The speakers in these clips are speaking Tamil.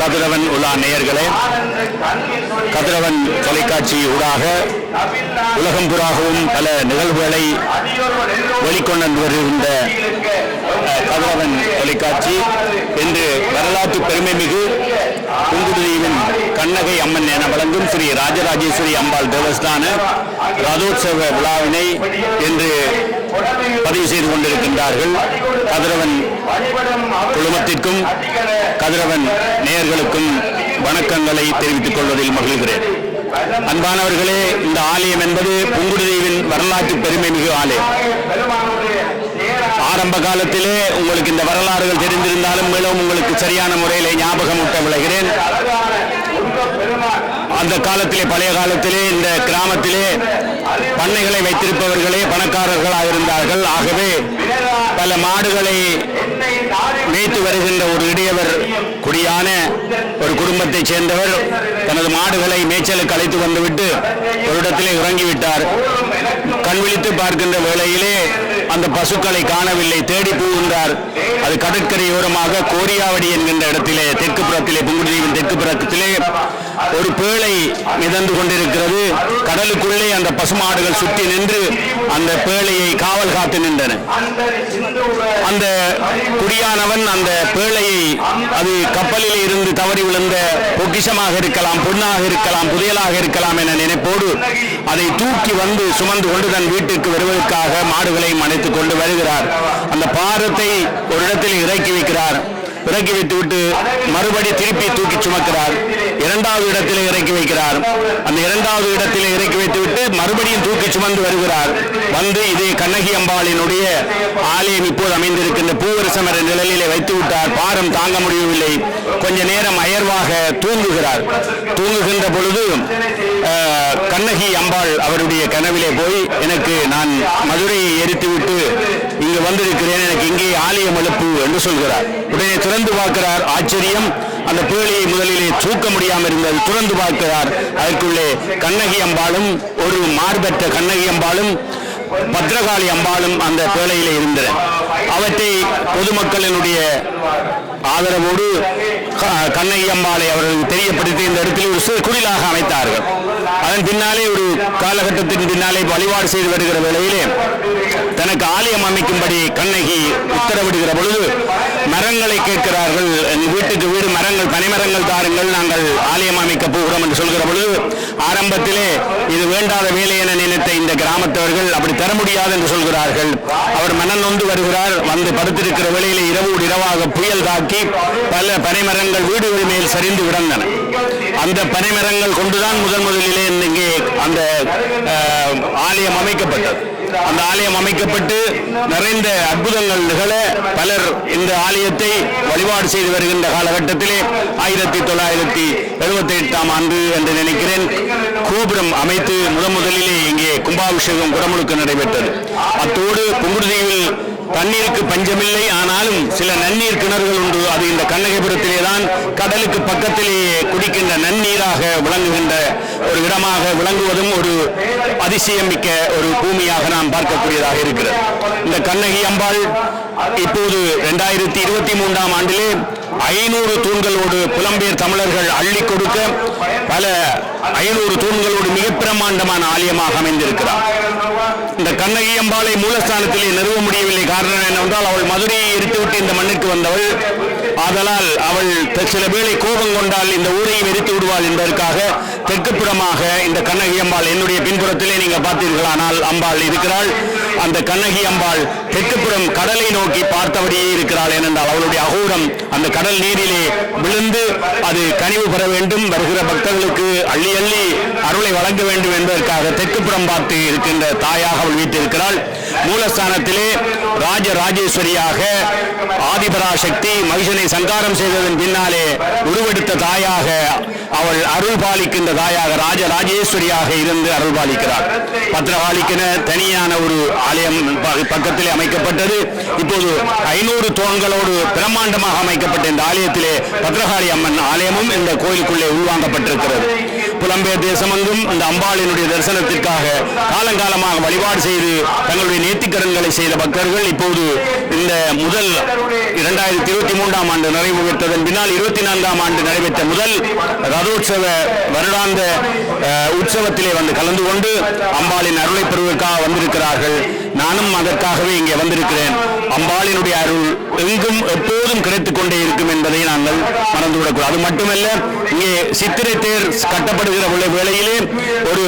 கதிரவன் உலா நேயர்களே கதிரவன் தொலைக்காட்சி ஊடாக உலகம் புறாகவும் பல நிகழ்வுகளை வெளிக்கொண்டு வருகின்ற கதிரவன் தொலைக்காட்சி இன்று வரலாற்று பெருமைமிகு புங்குடுதீவின் கண்ணகை அம்மன் என வழங்கும் ஸ்ரீ ராஜராஜேஸ்வரி அம்பாள் தேவஸ்தான ரதோற்சவ விழாவினை இன்று பதிவு செய்து கொண்டிருக்கின்றார்கள். கதிரவன் குழுமத்திற்கும் கதிரவன் நேயர்களுக்கும் வணக்கங்களை தெரிவித்துக் கொள்வதில் மகிழ்கிறேன். அன்பானவர்களே இந்த ஆலயம் என்பது புங்குடுதீவின் வரலாற்று பெருமை மிகு ஆலயம். ஆரம்ப காலத்திலே உங்களுக்கு இந்த வரலாறுகள் தெரிந்திருந்தாலும் மேலும் உங்களுக்கு சரியான முறையிலே ஞாபகம் ஊட்ட விளைகிறேன். அந்த காலத்திலே பழைய காலத்திலே இந்த கிராமத்திலே பண்ணைகளை வைத்திருப்பவர்களே பணக்காரர்களாக இருந்தார்கள் ஆகவே பல மாடுகளை மேய்த்து வருகின்ற ஒரு இடையவர் குடியான ஒரு குடும்பத்தைச் சேர்ந்தவர் தனது மாடுகளை மேய்ச்சலுக்கு அழைத்து வந்துவிட்டு ஒரு இடத்திலே இறங்கிவிட்டார். கண் விழித்து பார்க்கின்ற வேளையிலே அந்த பசுக்களை காணவில்லை. தேடி போகின்றார் அது கடற்கரையோரமாக கோரியாவடி என்கின்ற இடத்திலே தெற்கு புறத்திலே புங்குடுதீவின் தெற்கு புறத்திலே ஒரு பேழை மிதந்து கொண்டிருக்கிறது. கடலுக்குள்ளே அந்த பசுமாடுகள் சுற்றி நின்று அந்த பேழையை காவல் காத்து நின்றன. அந்த குடியானவன் அந்த பேழையை அது கப்பலில் இருந்து தவறி விழுந்த பொக்கிஷமாக இருக்கலாம் பொன்னாக இருக்கலாம் புதையலாக இருக்கலாம் என நினைப்போடு அதை தூக்கி வந்து சுமந்து கொண்டு தன் வீட்டுக்கு வருவதற்காக மாடுகளை அணைத்துக் கொண்டு வருகிறார். அந்த பாரத்தை ஒரு இடத்தில் இறக்கி வைக்கிறார். இறக்கி வைத்துவிட்டு மறுபடி திருப்பி தூக்கி சுமக்கிறார். இரண்டாவது இடத்திலே இறக்கி வைக்கிறார். அந்த இரண்டாவது இடத்திலே இறக்கி வைத்துவிட்டு மறுபடியும் தூக்கி சுமந்து வருகிறார். வந்து இது கண்ணகி அம்பாளினுடைய ஆலயம் இப்போது அமைந்திருக்கின்ற பூவரசமர நிழலிலே வைத்து விட்டார் பாரம் தாங்க முடியவில்லை. கொஞ்ச நேரம் அயர்வாக தூங்குகிறார். தூங்குகின்ற பொழுது கண்ணகி அம்பாள் அவருடைய கனவிலே போய் எனக்கு நான் மதுரையை எரித்துவிட்டு இங்கு வந்திருக்கிறேன். எனக்கு இங்கே ஆலயம் எழுப்பு என்று சொல்கிறார். உடனே திறந்து பார்க்கிறார். ஆச்சரியம். அந்த பேழையை முதலிலே தூக்க முடியாமல் இருந்தது துறந்து பார்க்கிறார். அதற்குள்ளே கண்ணகி அம்பாளும் ஒரு மார்பற்ற கண்ணகி அம்பாளும் பத்ரகாளி அம்பாளும் அந்த பேழையிலே இருந்தன. அவற்றை பொதுமக்களினுடைய ஆதரவோடு க- கண்ணகி அம்பாளை அவர்களுக்கு தெரியப்படுத்தி இந்த இடத்தில் ஒரு சிறு குடிலாக அமைத்தார்கள். அதன் பின்னாலே ஒரு காலகட்டத்தின் பின்னாலே வழிபாடு செய்து வருகிற வேளையிலே தனக்கு ஆலயம் அமைக்கும்படி கண்ணகி உத்தரவிடுகிற பொழுது மரங்களை கேட்கிறார்கள். வீட்டுக்கு வீடு மரங்கள் பனைமரங்கள் தாருங்கள். நாங்கள் ஆலயம் அமைக்க போகிறோம் என்று சொல்கிற பொழுது ஆரம்பத்திலே இது வேண்டாத வேலை என நினைத்த இந்த கிராமத்தவர்கள் அப்படி தர முடியாது என்று சொல்கிறார்கள். அவர் மனம் நொந்து வருகிறார். வந்து படுத்திருக்கிற வேளையிலே இரவோடு இரவாக புயல் தாக்கி பல பனைமரங்கள் வீடுகள் மேல் சரிந்து கிடந்தன அந்த பனைமரங்கள் கொண்டுதான் முதன் முதலிலே இங்கே அந்த ஆலயம் அமைக்கப்பட்டது. அந்த ஆலயம் அமைக்கப்பட்டு நிறைந்த அற்புதங்கள் நிகழ பலர் இந்த ஆலயத்தை வழிபாடு செய்து வருகின்ற காலகட்டத்திலே ஆயிரத்தி தொள்ளாயிரத்தி எழுபத்தி எட்டாம் ஆண்டு என்று நினைக்கிறேன். கோபுரம் அமைத்து முதன் முதலிலே இங்கே கும்பாபிஷேகம் குடமுழுக்கு நடைபெற்றது. அத்தோடு புங்குடுதீவில் தண்ணீருக்கு பஞ்சமில்லை ஆனாலும் சில நன்னீர் கிணறுகள் உண்டு. அது இந்த கண்ணகிபுரத்திலே தான் கடலுக்கு பக்கத்திலேயே குடிக்கின்ற நன்னீராக விளங்குகின்ற ஒரு இடமாக விளங்குவதும் ஒரு அதிசயம் மிக்க ஒரு பூமியாக நாம் பார்க்கக்கூடியதாக இருக்கிறது. இந்த கண்ணகி அம்பாள் இப்போது இரண்டாயிரத்தி இருபத்தி மூன்றாம் ஆண்டிலே ஐநூறு தூண்களோடு புலம்பெயர் தமிழர்கள் அள்ளி கொடுக்க பல ஐநூறு தூண்களோடு மிக பிரமாண்டமான ஆலயமாக அமைந்திருக்கிறார். இந்த கண்ணகி அம்பாளை மூலஸ்தானத்திலே நிறுவ முடியவில்லை. காரணம் என்னவென்றால் அவள் மதுரையை எரித்துவிட்டு இந்த மண்ணுக்கு வந்தவள். ஆதலால் அவள் சில வேளை கோபம் கொண்டால் இந்த ஊரையும் எரித்து விடுவாள் என்பதற்காக தெற்கு புறமாக இந்த கண்ணகி அம்பாள் என்னுடைய பின்புறத்திலே நீங்க பார்த்தீர்களானால் அம்பாள் இருக்கிறாள். அந்த கண்ணகி அம்பாள் தெற்குப்புறம் கடலை நோக்கி பார்த்தபடியே இருக்கிறாள் ஏனென்றால் அவளுடைய அகூரம் அந்த கடல் நீரிலே விழுந்து அது கனிவு பெற வேண்டும் வருகிற பக்தர்களுக்கு அள்ளி அள்ளி அருளை வழங்க வேண்டும் என்பதற்காக தெற்குப்புறம் பார்த்து இருக்கின்ற தாயாக அவள் வீட்டிருக்கிறாள் மூலஸ்தானத்திலே ராஜ ராஜேஸ்வரியாக ஆதிபராசக்தி மகிஷனை சங்காரம் செய்ததன் பின்னாலே உருவெடுத்த தாயாக அவள் அருள் பாலிக்கின்ற தாயாக ராஜ ராஜேஸ்வரியாக இருந்து அருள் பாலிக்கிறார் பத்திரகாளிக்கென தனியான ஒரு ஆலயம் பக்கத்திலே அமைக்கப்பட்டது. இப்போது ஐநூறு தோன்களோடு பிரம்மாண்டமாக அமைக்கப்பட்ட இந்த ஆலயத்திலே பத்திரகாளி அம்மன் ஆலயமும் இந்த கோயிலுக்குள்ளே உள்வாங்கப்பட்டிருக்கிறது. புலம்பெயர் தேசமெங்கும் அந்த அம்பாளினுடைய தரிசனத்திற்காக காலங்காலமாக வழிபாடு செய்து தங்களுடைய நேர்த்திக்கடன்களை செய்த பக்தர்கள் இப்போது இந்த முதல் இரண்டாயிரத்தி இருபத்தி மூன்றாம் ஆண்டு நிறைவு பெற்றதன் பின்னால் இருபத்தி நான்காம் ஆண்டு நடைபெற்ற முதல் ரதோற்சவ வருடாந்த உற்சவத்திலே வந்து கலந்து கொண்டு அம்பாளின் அருளை பெறுவதற்காக வந்திருக்கிறார்கள். நானும் அதற்காகவே இங்கே வந்திருக்கிறேன். அம்பாளினுடைய அருள் எங்கும் எப்போதும் கிடைத்துக் கொண்டே இருக்கும் என்பதை நாங்கள் மறந்துவிடக்கூடாது. அது மட்டுமல்ல இங்கே சித்திரை தேர் கட்டப்படுகிற உள்ள வேளையிலே ஒரு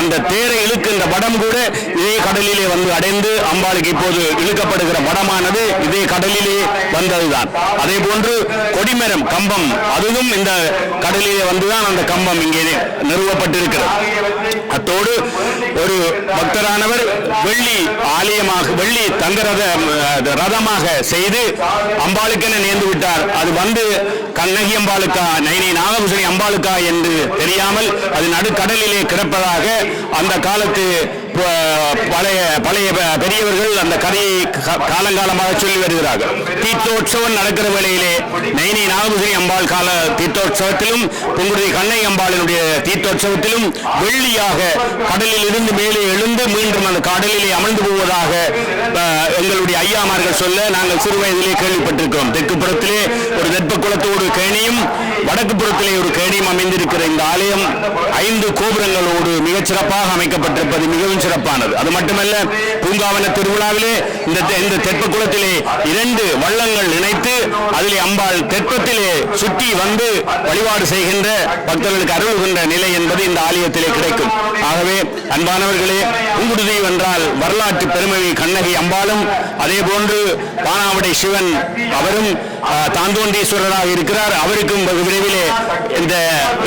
அந்த தேரை இழுக்கின்ற படம் கூட இதே கடலிலே வந்து அடைந்து அம்பாளுக்கு இப்போது இழுக்கப்படுகிற படமானது இதே கடலிலே வந்ததுதான். அதே போன்று கொடிமரம் கம்பம் அதுவும் இந்த கடலிலே வந்துதான் அந்த கம்பம் இங்கே நிறுவப்பட்டிருக்கிறது. அத்தோடு ஒரு பக்தரானவர் வெள்ளி ஆலயமாக வெள்ளி தங்க ரதமாக செய்து அம்பாளுக்கென நேர்ந்து விட்டார். அது வந்து கண்ணகி அம்பாளுக்கா நைனை நாகபூஷணி அம்பாளுக்கா என்று தெரியாமல் அது நடுக்கடலிலே கிடப்பதாக அந்த காலத்து பழைய பழைய பெரியவர்கள் அந்த கதையை க- காலங்காலமாக சொல்லி வருகிறார்கள். தீர்த்தோற்சவம் நடக்கிற வேளையிலே நைனி நாகபூஷணி அம்பாள் கால தீர்த்தோற்சவத்திலும் பொங்குடி கண்ணை அம்பாளினுடைய தீர்த்தோற்சவத்திலும் வெள்ளியாக கடலில் இருந்து மேலே மீண்டும் அந்த கடலிலே அமர்ந்து போவதாக எங்களுடைய ஐயாமார்கள் சொல்ல நாங்கள் சிறு வயதிலே கேள்விப்பட்டிருக்கிறோம். தெற்கு புறத்திலே ஒரு வெப்ப குளத்தோடு கேணியும் வடக்கு புறத்திலே ஒரு கேணியும் அமைந்திருக்கிற இந்த ஆலயம் ஐந்து கோபுரங்களோடு மிகச் சிறப்பாக அமைக்கப்பட்டிருப்பது மிகவும் சிறப்பானது. அது மட்டுமல்ல பூங்காவன திருவிழாவிலே இந்த இந்த தெற்ப குளத்திலே இரண்டு வள்ளங்கள் இணைத்து அதிலே அம்பாள் தெற்பத்திலே சுற்றி வந்து வழிபாடு செய்கின்ற பக்தர்களுக்கு அருள்கின்ற நிலை என்பது இந்த ஆலயத்திலே கிடைக்கும். ஆகவே அன்பானவர்களே புங்குடுதி என்றால் வரலாற்று பெருமை கண்ணகி அம்பாளும் அதே போன்று பானாவடை சிவன் அவரும் தாந்தோண்டீஸ்வரராக இருக்கிறார். அவருக்கும் வெகு விரைவிலே இந்த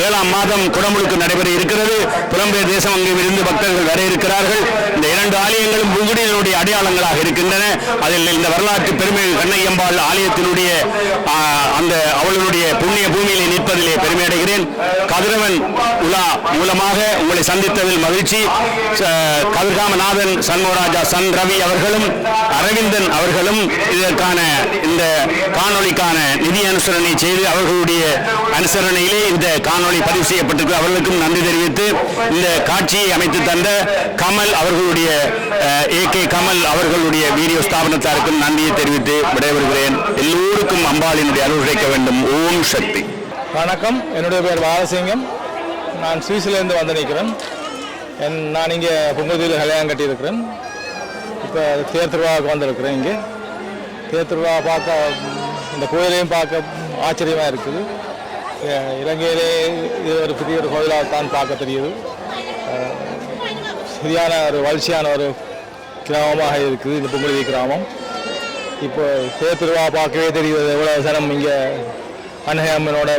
ஏழாம் மாதம் குடமுழுக்கு நடைபெற இருக்கிறது. புலம்பெயர் தேசம் அங்கே இருந்து பக்தர்கள் வர இருக்கிறார்கள். இந்த இரண்டு ஆலயங்களும் புங்குடியினுடைய அடையாளங்களாக இருக்கின்றன. அதில் இந்த வரலாற்று பெருமை கண்ணையம்பாள் ஆலயத்தினுடைய அந்த அவளுடைய புண்ணிய பூமியிலே நிற்பதிலே பெருமை அடைகிறேன் கதிரவன் உலா மூலமாக உங்களை சந்தித்ததில் மகிழ்ச்சி. கதிர்காமநாதன் சண்முகராஜா சன் ரவி அவர்களும் அரவிந்தன் அவர்களும் இதற்கான இந்த காணொலிக்கான நிதி அனுசரணை செய்து அவர்களுடைய அனுசரணையிலே இந்த காணொலி பதிவு செய்யப்பட்டிருக்கு அவர்களுக்கும் நன்றி தெரிவித்து இந்த காட்சியை அமைத்து தந்த கமல் அவர்கள் அவர்களுடைய ஏ கே கமல் அவர்களுடைய வீடியோ ஸ்தாபனத்தாருக்கும் நன்றியை தெரிவித்து விடைபெறுகிறேன். எல்லோருக்கும் அம்பாளினுடைய அருள் கிடைக்க வேண்டும். ஓம் சக்தி. வணக்கம். என்னுடைய பேர் பாலசிங்கம். நான் சுவிஸ்லேருந்து வந்து நிற்கிறேன். என் நான் இங்கே புங்குதியில் கல்யாணம் கட்டியிருக்கிறேன். இப்போ தேர்திருவாவுக்கு வந்திருக்கிறேன் இங்கே. தேர்திருவா பார்க்க இந்த கோயிலையும் பார்க்க ஆச்சரியமாக இருக்குது. இலங்கையிலே இது ஒரு பெரிய ஒரு கோயிலாக தான் பார்க்க தெரியுது. சரியான ஒரு வளர்ச்சியான ஒரு கிராமமாக இருக்குது இந்த பொங்கலி கிராமம். இப்போ சேத்திருவா திருவிழா பார்க்கவே தெரியுது எவ்வளோ சனம் இங்கே அன்னகம்மனோட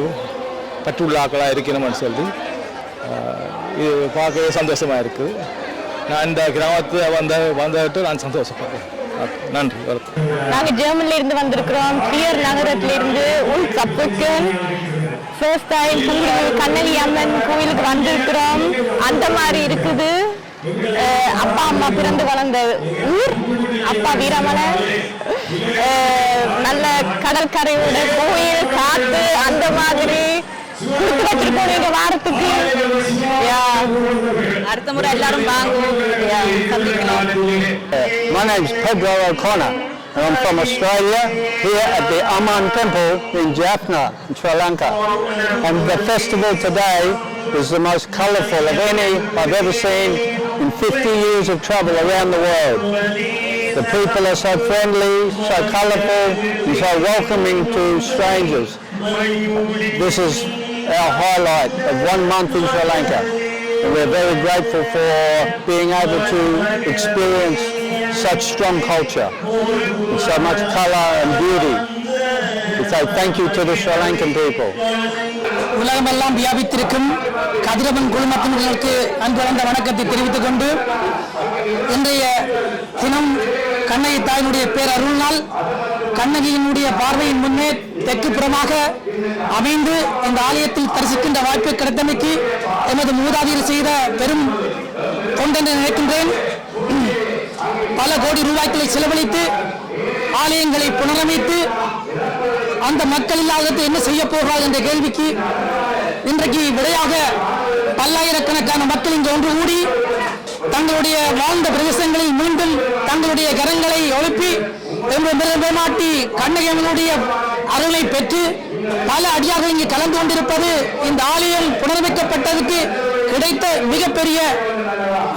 பற்றுள்ளாக்களாக இருக்கணும்னு சொல்லி. இது பார்க்கவே சந்தோஷமாக இருக்குது. நான் இந்த கிராமத்தை வந்த வந்துட்டு நான் சந்தோஷப்படுறேன். நன்றி வணக்கம். நாங்கள் ஜெர்மனில இருந்து வந்திருக்கிறோம். பியர் நகரத்துல இருந்து உள் சப்புக்கு ஃபர்ஸ்ட் டைம் கண்ணகி அம்மன் கோயிலுக்கு வந்திருக்கிறோம். அந்த மாதிரி இருக்குது. அப்பா அம்மா பிறந்து வளர்ந்த ஊர் அப்பா வீரமலை நல்ல கடற்கரையோட கோயில் காத்து அந்த மாதிரி கொடுத்து வச்சிருக்கோம் நீங்க வாரத்துக்கு அடுத்த முறை எல்லாரும் வாங்குவோம் Yeah, சந்திக்கலாம் My Pedro O'Connor and I'm from Australia here at the Amman Temple in Jaffna in Sri Lanka. And the festival today is the most colorful of any I've ever seen in 50 years of travel around the world. The people are so friendly, so colourful and so welcoming to strangers. This is our highlight of one month in Sri Lanka. And we're very grateful for being able to experience such strong culture and so much colour and beauty. We say thank you to the Sri Lankan people. உலகமெல்லாம் வியாபித்திருக்கும் கதிரவன் குழுமத்தினர்களுக்கு அன்புறந்த வணக்கத்தை தெரிவித்துக் கொண்டு இன்றைய தினம் கண்ணகி தாயினுடைய பேரருள் நாள் கண்ணகியினுடைய பார்வையின் முன்னே தெற்கு புறமாக அமைந்து இந்த ஆலயத்தில் தரிசிக்கின்ற வாய்ப்பு கிடைத்தமைக்கு எமது மூதாதையர் செய்த பெரும் தொண்டென்று நினைக்கின்றேன். பல கோடி ரூபாய்களை செலவழித்து ஆலயங்களை புனரமைத்து அந்த மக்கள் இல்லாதது என்ன செய்ய போகிறார் என்ற கேள்விக்கு இன்றைக்கு விடையாக பல்லாயிரக்கணக்கான மக்கள் இங்கு ஒன்று கூடி தங்களுடைய வாழ்ந்த பிரதேசங்களில் மீண்டும் தங்களுடைய கரங்களை எழுப்பி பெருமாட்டி கண்ணகியனுடைய அருளை பெற்று பல அடியாக இங்கு கலந்து கொண்டிருப்பது இந்த ஆலயம் புனரமைக்கப்பட்டதுக்கு கிடைத்த மிகப்பெரிய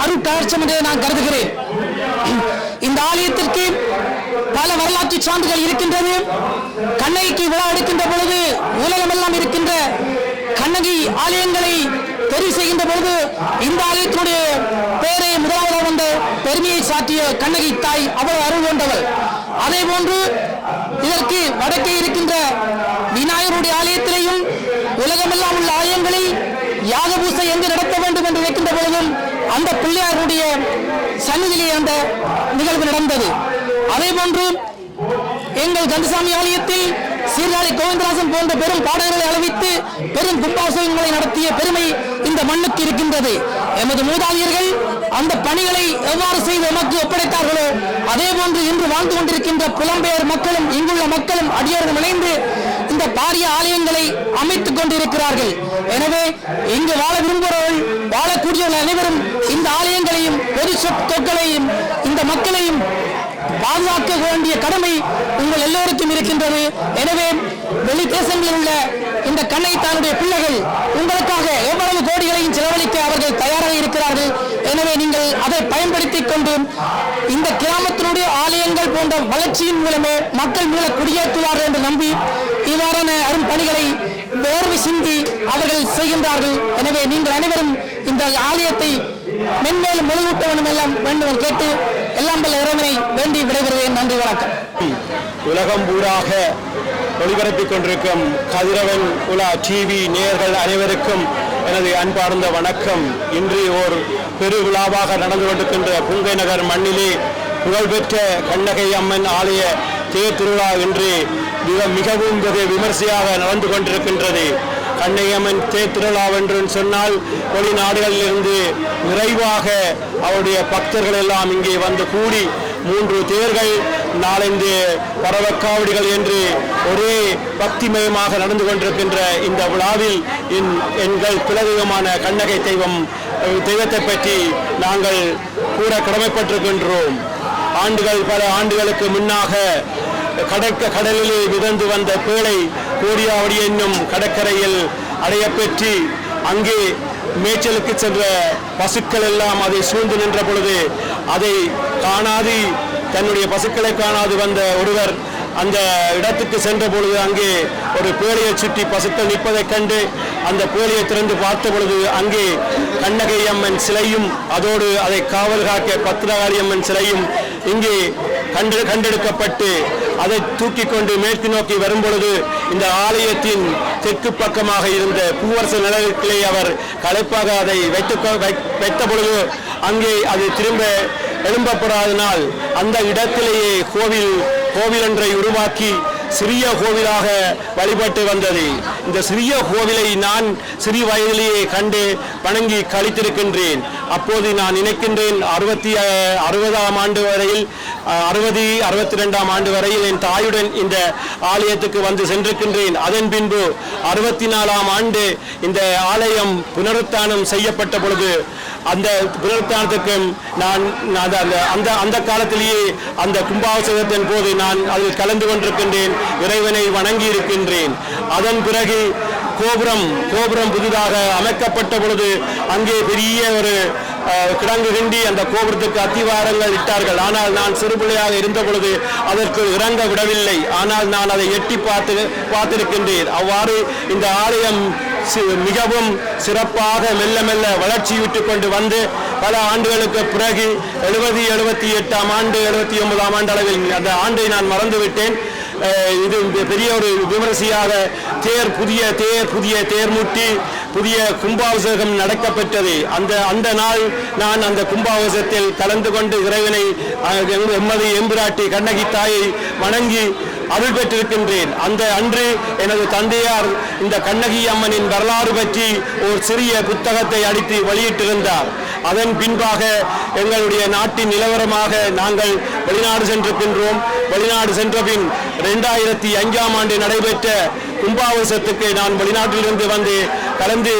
அருட்காட்சம் என்று நான் கருதுகிறேன். இந்த ஆலயத்திற்கு பல வரலாற்று சான்றுகள் இருக்கின்றது. கண்ணகிக்கு விழா எடுக்கின்ற பொழுது உலகமெல்லாம் இருக்கின்ற கண்ணகி ஆலயங்களை தெரிவு செய்கின்ற பொழுது இந்த ஆலயத்தினுடைய பெயரை முதலாவது வந்த பெருமையை சாற்றிய கண்ணகி தாய் அவள் அருள் கொண்டவள். அதே போன்று இதற்கு வடக்கே இருக்கின்ற விநாயகருடைய ஆலயத்திலேயும் உலகமெல்லாம் உள்ள ஆலயங்களில் யாக பூசை எங்கு நடத்த வேண்டும் என்று இருக்கின்ற பொழுதும் அந்த பிள்ளையாருடைய சந்நிதியிலே அந்த நிகழ்வு நடந்தது. அதே போன்று எங்கள் கந்தசாமி ஆலயத்தில் சீர்காழி கோவிந்தராசன் போன்ற பெரும் பாடல்களை அளவித்து பெரும் கும்பாசங்களை நடத்திய பெருமை இந்த மண்ணுக்கு இருக்கின்றது. எமது மூதாதையர்கள் அந்த பணிகளை எவ்வாறு செய்து எமக்கு ஒப்படைத்தார்களோ அதே போன்று இன்று வாழ்ந்து கொண்டிருக்கின்ற புலம்பெயர் மக்களும் இங்குள்ள மக்களும் அடியார்கள் இணைந்து இந்த பாரிய ஆலயங்களை அமைத்துக் கொண்டிருக்கிறார்கள். எனவே இங்கு வாழ விரும்புகிறவர்கள் வாழக்கூடியவர்கள் அனைவரும் இந்த ஆலயங்களையும் பொது சொற்களையும் இந்த மக்களையும் பாதுகாக்க வேண்டிய கடமை உங்கள் எல்லோருக்கும் இருக்கின்றது. எனவே வெளி தேசங்களில் உள்ள இந்த கண்ணை தன்னுடைய பிள்ளைகள் உங்களுக்காக எவ்வளவு கோடிகளையும் செலவழிக்க அவர்கள் தயாராக இருக்கிறார்கள். எனவே நீங்கள் அதை பயன்படுத்திக் கொண்டு இந்த கிராமத்தினுடைய ஆலயங்கள் போன்ற வளர்ச்சியின் மூலமே மக்கள் மூல குடியேற்றுவார்கள் என்று நம்பி இவ்வாறான அரும் பணிகளை வேர்வை சிந்தி அவர்கள் செய்கின்றார்கள். எனவே நீங்கள் அனைவரும் இந்த ஆலயத்தை மென்மேலும் மெழுகூட்ட வேண்டும் எல்லாம் வேண்டும் கேட்டு எல்லாம் பல இறைவனை வேண்டி விடைபெறுவேன் நன்றி வணக்கம். உலகம் ஊடாக ஒளிபரப்பிக் கொண்டிருக்கும் கதிரவன் உலா டிவி நேயர்கள் அனைவருக்கும் எனது அன்பார்ந்த வணக்கம். இன்று ஓர் பெருவிழாவாக நடந்து கொண்டிருக்கின்ற புங்கை நகர் மண்ணிலே புகழ்பெற்ற கண்ணகை அம்மன் ஆலய தேர் திருவிழா இன்று மிக மிகவும் வெகு விமர்சையாக நடந்து கொண்டிருக்கின்றது. கண்ணையம்மன் தேர் சொன்னால் வெளிநாடுகளிலிருந்து நிறைவாக அவருடைய பக்தர்கள் எல்லாம் இங்கே வந்து கூடி மூன்று தேர்கள் நாளைந்து பரவக்காவடிகள் என்று ஒரே பக்திமயமாக நடந்து கொண்டிருக்கின்ற இந்த விழாவில் என்- எங்கள் குலதெய்வமான கண்ணகை தெய்வம் தெய்வத்தை பற்றி நாங்கள் கூற கடமைப்பட்டிருக்கின்றோம். ஆண்டுகள் பல ஆண்டுகளுக்கு முன்னாக கடற்க கடலிலே மிதந்து வந்த பேழை கோடியாவடி என்னும் கடற்கரையில் அடையப்பெற்று அங்கே மேய்ச்சலுக்கு சென்ற பசுக்கள் எல்லாம் அதை சூழ்ந்து நின்ற பொழுது அதை காணாது தன்னுடைய பசுக்களை காணாது வந்த ஒருவர் அந்த இடத்துக்கு சென்ற பொழுது அங்கே ஒரு பேழையை சுற்றி பசுக்கள் நிற்பதைக் கண்டு அந்த பேழையை திறந்து பார்த்த பொழுது அங்கே கண்ணகை அம்மன் சிலையும் அதோடு அதை காவல் காக்க பத்திரகாளி அம்மன் சிலையும் இங்கே கண்டு கண்டெடுக்கப்பட்டு அதை தூக்கி கொண்டு மேற்கு நோக்கி வரும் பொழுது இந்த ஆலயத்தின் தெற்கு பக்கமாக இருந்த பூவரச நிலையத்திலே அவர் களைப்பாக அதை வைத்து வைத்த பொழுது அங்கே அது திரும்ப எழும்பப்படாதனால் அந்த இடத்திலேயே கோவில் கோவில் ஒன்றை உருவாக்கி சிறிய கோவிலாக வழிபட்டு வந்தது. இந்த சிறிய கோவிலை நான் சிறு வயதிலேயே கண்டு வணங்கி கழித்திருக்கின்றேன் அப்போது நான் நினைக்கின்றேன் அறுபத்தி அஹ், அறுபதாம் ஆண்டு வரையில் அஹ், அறுபது அறுபத்தி ரெண்டாம் ஆண்டு வரையில் என் தாயுடன் இந்த ஆலயத்துக்கு வந்து சென்றிருக்கின்றேன். அதன் பின்பு அறுபத்தி நாலாம் ஆண்டு இந்த ஆலயம் புனருத்தானம் செய்யப்பட்ட பொழுது அந்த புனருத்தானத்துக்கும் நான் அந்த- அந்த அந்த காலத்திலேயே அந்த கும்பாபிஷேகத்தின் போது நான் அதில் கலந்து கொண்டிருக்கின்றேன் இறைவனை வணங்கி இருக்கின்றேன். அதன் பிறகு கோபுரம் கோபுரம் புதிதாக அமைக்கப்பட்ட பொழுது அங்கே பெரிய ஒரு கிடங்கு கிண்டி அந்த கோபுரத்துக்கு அத்திவாரங்கள் இட்டார்கள். ஆனால் நான் சிறுபிள்ளையாக இருந்த பொழுது அதற்கு இறங்க விடவில்லை. ஆனால் நான் அதை எட்டி பார்த்து பார்த்திருக்கின்றேன். அவ்வாறு இந்த ஆலயம் மிகவும் சிறப்பாக மெல்ல மெல்ல வளர்ச்சியுற்று கொண்டு வந்து பல ஆண்டுகளுக்கு பிறகு எழுபது எழுபத்தி எட்டாம் ஆண்டு எழுபத்தி ஒன்பதாம் ஆண்டு அளவில் அந்த ஆண்டை நான் மறந்துவிட்டேன் இது பெரிய ஒரு விமரிசையாக தேர் புதிய தேர் புதிய தேர் முட்டி புதிய கும்பாபிஷேகம் நடக்கப்பெற்றது அந்த அந்த நாள் நான் அந்த கும்பாபிஷேகத்தில் கலந்து கொண்டு இறைவனை எம்மது எம்பிராட்டி கண்ணகி தாயை வணங்கி அருள் பெற்றிருக்கின்றேன். அந்த அன்று எனது தந்தையார் இந்த கண்ணகி அம்மனின் வரலாறு பற்றி ஒரு சிறிய புத்தகத்தை அடித்து வெளியிட்டிருந்தார். அதன் பின்பாக எங்களுடைய நாட்டின் நிலவரமாக நாங்கள் வெளிநாடு சென்றிருக்கின்றோம். வெளிநாடு சென்றபின் ரெண்டாயிரத்தி அஞ்சாம் ஆண்டு நடைபெற்ற கும்பாவசத்துக்கு நான் வெளிநாட்டிலிருந்து வந்து கலந்து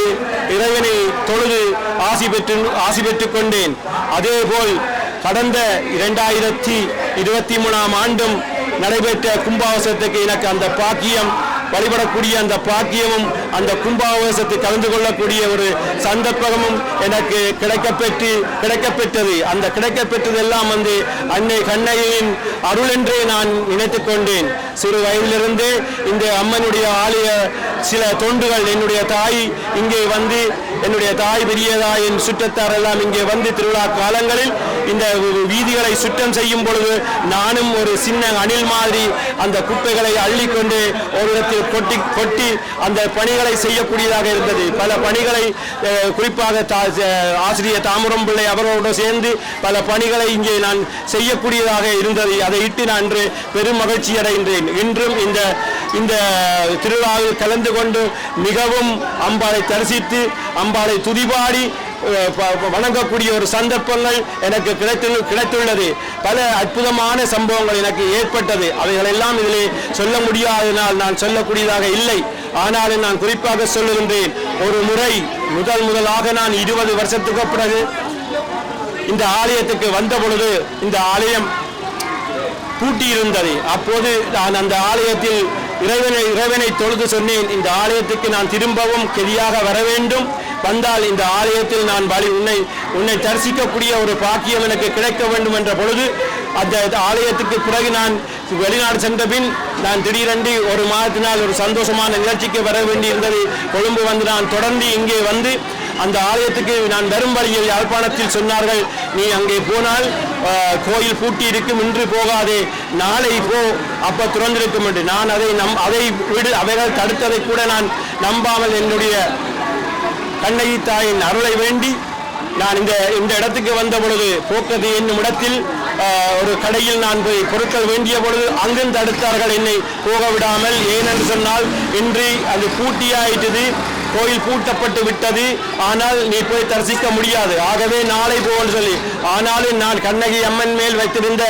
இறைவனை தொழுது ஆசி பெற்று ஆசி பெற்றுக் கொண்டேன். அதேபோல் கடந்த இரண்டாயிரத்தி இருபத்தி மூணாம் ஆண்டும் நடைபெற்ற கும்பாவசத்துக்கு எனக்கு அந்த பாக்கியம் வழிபடக்கூடிய அந்த பாக்கியமும் அந்த கும்பாவசத்தை கலந்து கொள்ளக்கூடிய ஒரு சந்தர்ப்பமும் எனக்கு கிடைக்கப்பெற்று கிடைக்கப்பெற்றது. அந்த கிடைக்கப்பெற்றதெல்லாம் வந்து அன்னை கண்ணையின் அருள் என்றே நான் நினைத்து கொண்டேன். சிறு வயதிலிருந்து இந்த அம்மனுடைய ஆலய சில தொண்டுகள் என்னுடைய தாய் இங்கே வந்து என்னுடைய தாய் பெரியதாயின் சுற்றத்தார் எல்லாம் இங்கே வந்து திருவிழா காலங்களில் இந்த வீதிகளை சுத்தம் செய்யும் பொழுது நானும் ஒரு சின்ன அணில் மாதிரி அந்த குப்பைகளை அள்ளிக்கொண்டு ஒரு இடத்தில் கொட்டி கொட்டி அந்த பணிகளை செய்யக்கூடியதாக இருந்தது. பல பணிகளை குறிப்பாக தா- ஆசிரியர் தாமரம் பிள்ளை அவர்களோடு சேர்ந்து பல பணிகளை இங்கே நான் செய்யக்கூடியதாக இருந்தது. அதை இட்டு நான் இன்று பெரும் மகிழ்ச்சி அடைகின்றேன். இன்றும் இந்த இந்த திருவிழாவில் கலந்து கொண்டு மிகவும் அம்பாளை தரிசித்து அம்பாளை துதிபாடி வணங்கக்கூடிய ஒரு சந்தர்ப்பங்கள் எனக்கு கிடைத்து கிடைத்துள்ளது. பல அற்புதமான சம்பவங்கள் எனக்கு ஏற்பட்டது. அவைகளெல்லாம் இதிலே சொல்ல முடியாததினால் நான் சொல்லக்கூடியதாக இல்லை. ஆனாலும் நான் குறிப்பாக சொல்லுகின்றேன் ஒரு முறை முதல் முதலாக நான் இருபது வருஷத்துக்கு பிறகு இந்த ஆலயத்துக்கு வந்த பொழுது இந்த ஆலயம் பூட்டியிருந்தது. அப்போது நான் அந்த ஆலயத்தில் இறைவனை இறைவனை தொழுது சொன்னேன் இந்த ஆலயத்துக்கு நான் திரும்பவும் கெதியாக வர வேண்டும். வந்தால் இந்த ஆலயத்தில் நான் வழி உன்னை உன்னை தரிசிக்கக்கூடிய ஒரு பாக்கியம் எனக்கு கிடைக்க வேண்டும் என்ற பொழுது அந்த ஆலயத்துக்கு பிறகு நான் வெளிநாடு சென்ற பின் நான் திடீரென்று ஒரு மாதத்தினால் ஒரு சந்தோஷமான நிகழ்ச்சிக்கு வர வேண்டியிருந்தது. கொழும்பு வந்து நான் தொடர்ந்து இங்கே வந்து அந்த ஆலயத்துக்கு நான் வரும் வழியில் யாழ்ப்பாணத்தில் சொன்னார்கள் நீ அங்கே போனால் அஹ், கோயில் பூட்டி இருக்கும் இன்று போகாதே நாளை போ அப்ப திறந்திருக்கும் என்று. நான் அதை நம் அதை விடு அவைகள் தடுத்ததை கூட நான் நம்பாமல் என்னுடைய கண்ணகி தாயின் அருளை வேண்டி நான் இந்த இந்த இடத்துக்கு வந்த பொழுது போக்கது என்னும் இடத்தில் ஒரு கடையில் நான் போய் பொருட்கள் வேண்டிய பொழுது அங்கும் தடுத்தார்கள் என்னை போக விடாமல். ஏனென்று சொன்னால் இன்று அது பூட்டியாயிட்டது கோயில் பூட்டப்பட்டு விட்டது. ஆனால் நீ போய் தரிசிக்க முடியாது. ஆகவே நாளை போன்னு சொல்லி. ஆனாலும் நான் கண்ணகி அம்மன் மேல் வைத்திருந்த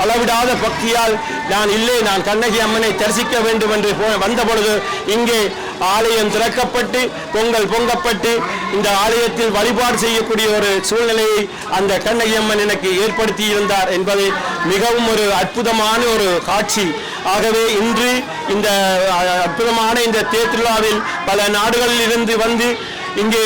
அளவிடாத பக்தியால் நான் இல்லை நான் கண்ணகி அம்மனை தரிசிக்க வேண்டும் என்று போ- வந்த பொழுது இங்கே ஆலயம் திறக்கப்பட்டு பொங்கல் பொங்கப்பட்டு இந்த ஆலயத்தில் வழிபாடு செய்யக்கூடிய ஒரு சூழ்நிலையை அந்த கண்ணகி அம்மன் எனக்கு ஏற்படுத்தி இருந்தார் என்பது மிகவும் ஒரு அற்புதமான ஒரு காட்சி. ஆகவே இன்று இந்த அற்புதமான இந்த தேர்திருவிழாவில் பல நாடுகளில் இருந்து வந்து இங்கே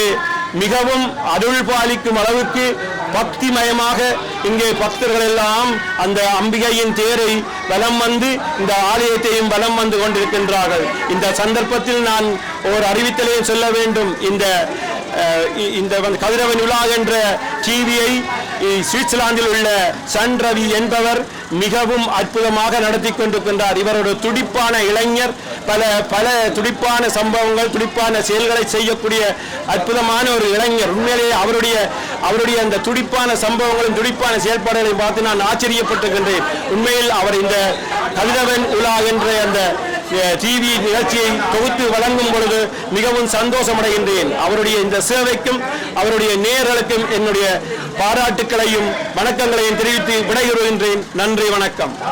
மிகவும் அருள் பாலிக்கும் அளவுக்கு பக்திமயமாக இங்கே பக்தர்கள் எல்லாம் அந்த அம்பிகையின் தேரை வலம் வந்து இந்த ஆலயத்தையும் வலம் வந்து கொண்டிருக்கின்றார்கள். இந்த சந்தர்ப்பத்தில் நான் ஒரு அறிவித்தலையும் சொல்ல வேண்டும். இந்த இ- இந்த கதிரவன் விழா என்ற டிவியை சுவிட்சர்லாந்தில் உள்ள சன் ரவி என்பவர் மிகவும் அற்புதமாக நடத்தி கொண்டிருக்கின்றார். இவரோட துடிப்பான இளைஞர் பல பல துடிப்பான சம்பவங்கள் துடிப்பான செயல்களை செய்யக்கூடிய அற்புதமான ஒரு இளைஞர். உண்மையிலேயே அவருடைய அவருடைய அந்த துடிப்பான சம்பவங்களும் துடிப்பான செயல்பாடுகளையும் பார்த்து நான் ஆச்சரியப்பட்டிருக்கின்றேன். உண்மையில் அவர் இந்த கவிதவன் உலா என்ற அந்த டிவி நிகழ்ச்சியை தொகுத்து வழங்கும் பொழுது மிகவும் சந்தோஷமடைகின்றேன். அவருடைய இந்த சேவைக்கும் அவருடைய நேர்களுக்கும் என்னுடைய பாராட்டுக்களையும் வணக்கங்களையும் தெரிவித்து விடைபெறுகின்றேன். நன்றி வணக்கம்.